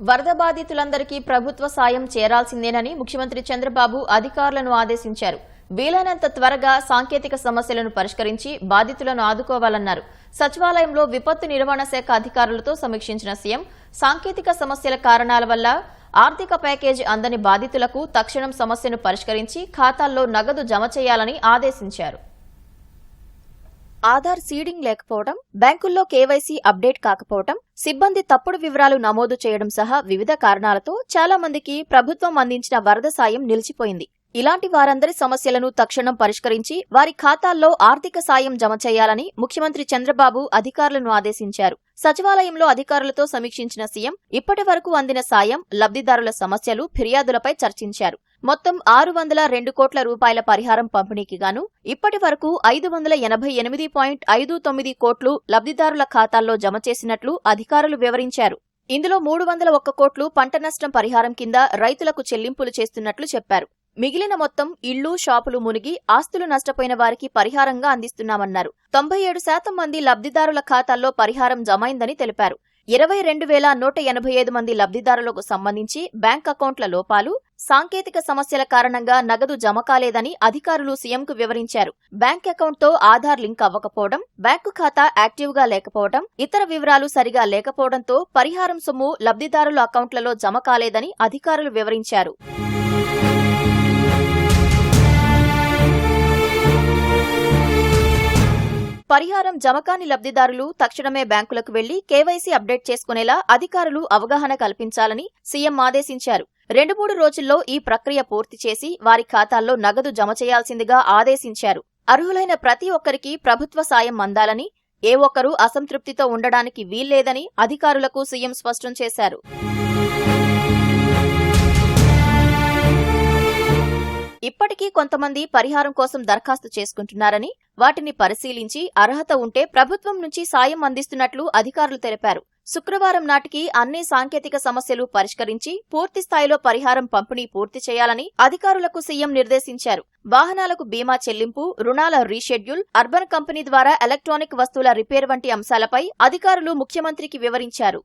వరద బాధితులందరికీ ప్రభుత్వ సాయం చేరాల్సిందేనని ముఖ్యమంత్రి చంద్రబాబు అధికారులను ఆదేశించారు. వీలైనంత త్వరగా సాంకేతిక సమస్యలను పరిష్కరించి బాధితులను ఆదుకోవాలన్నారు. సచివాలయంలో విపత్తు నిర్వహణ శాఖ అధికారులతో సమీక్షించిన సీఎం సాంకేతిక సమస్యల కారణాల వల్ల ఆర్థిక ప్యాకేజీ అందని బాధితులకు తక్షణం సమస్యను పరిష్కరించి ఖాతాల్లో నగదు జమ చేయాలని ఆదేశించారు. ఆధార్ సీడింగ్ లేకపోవడం బ్యాంకుల్లో కేవైసీ అప్డేట్ కాకపోవడం సిబ్బంది తప్పుడు వివరాలు నమోదు చేయడం సహా వివిధ కారణాలతో చాలా మందికి ప్రభుత్వం అందించిన వరద సాయం నిలిచిపోయింది. ఇలాంటి వారందరి సమస్యలను తక్షణం పరిష్కరించి వారి ఖాతాల్లో ఆర్థిక సాయం జమ చేయాలని ముఖ్యమంత్రి చంద్రబాబు అధికారులను ఆదేశించారు. సచివాలయంలో అధికారులతో సమీక్షించిన సీఎం ఇప్పటి వరకు అందిన సాయం లబ్ధిదారుల సమస్యలు ఫిర్యాదులపై చర్చించారు. మొత్తం ఆరు వందల రెండు కోట్ల రూపాయల పరిహారం పంపిణీకి గాను ఇప్పటి వరకు ఐదు వందల ఎనభై ఎనిమిది పాయింట్ ఐదు తొమ్మిది కోట్లు లబ్ధిదారుల ఖాతాల్లో జమ చేసినట్లు అధికారులు వివరించారు. ఇందులో మూడు వందల ఒక్క కోట్లు పంట నష్టం పరిహారం కింద రైతులకు చెల్లింపులు చేస్తున్నట్లు చెప్పారు. మిగిలిన మొత్తం ఇళ్ళు షాపులు మునిగి ఆస్తులు నష్టపోయిన వారికి పరిహారంగా అందిస్తున్నామన్నారు. తొంభై ఏడు శాతం మంది లబ్ధిదారుల ఖాతాల్లో పరిహారం జమైందని తెలిపారు. ఇరవై రెండు వేల నూట ఎనభై ఐదు మంది లబ్ధిదారులకు సంబంధించి బ్యాంక్ అకౌంట్ల లోపాలు సాంకేతిక సమస్యల కారణంగా నగదు జమ కాలేదని అధికారులు సీఎంకు వివరించారు. బ్యాంక్ అకౌంట్తో ఆధార్ లింక్ అవ్వకపోవడం బ్యాంకు ఖాతా యాక్టివ్గా లేకపోవడం ఇతర వివరాలు సరిగా లేకపోవడంతో పరిహారం సొమ్ము లబ్ధిదారుల అకౌంట్లలో జమ కాలేదని అధికారులు వివరించారు. పరిహారం జమకాని లబ్ధిదారులు తక్షణమే బ్యాంకులకు వెళ్ళి కేవైసీ అప్డేట్ చేసుకునేలా అధికారులు అవగాహన కల్పించాలని సీఎం ఆదేశించారు. రెండు మూడు రోజుల్లో ఈ ప్రక్రియ పూర్తి చేసి వారి ఖాతాల్లో నగదు జమ చేయాల్సిందిగా ఆదేశించారు. అర్హులైన ప్రతి ఒక్కరికి ప్రభుత్వ సాయం అందాలని ఏ ఒక్కరూ అసంతృప్తితో ఉండడానికి వీల్లేదని అధికారులకు సీఎం స్పష్టం చేశారు. ఇప్పటికీ కొంతమంది పరిహారం కోసం దరఖాస్తు చేసుకుంటున్నారని వాటిని పరిశీలించి అర్హత ఉంటే ప్రభుత్వం నుంచి సాయం అందిస్తున్నట్లు అధికారులు తెలిపారు. శుక్రవారం నాటికి అన్ని సాంకేతిక సమస్యలు పరిష్కరించి పూర్తి స్థాయిలో పరిహారం పంపిణీ పూర్తి చేయాలని అధికారులకు సీఎం నిర్దేశించారు. వాహనాలకు బీమా చెల్లింపు రుణాల రీషెడ్యూల్ అర్బన్ కంపెనీ ద్వారా ఎలక్ట్రానిక్ వస్తువుల రిపేర్ వంటి అంశాలపై అధికారులు ముఖ్యమంత్రికి వివరించారు.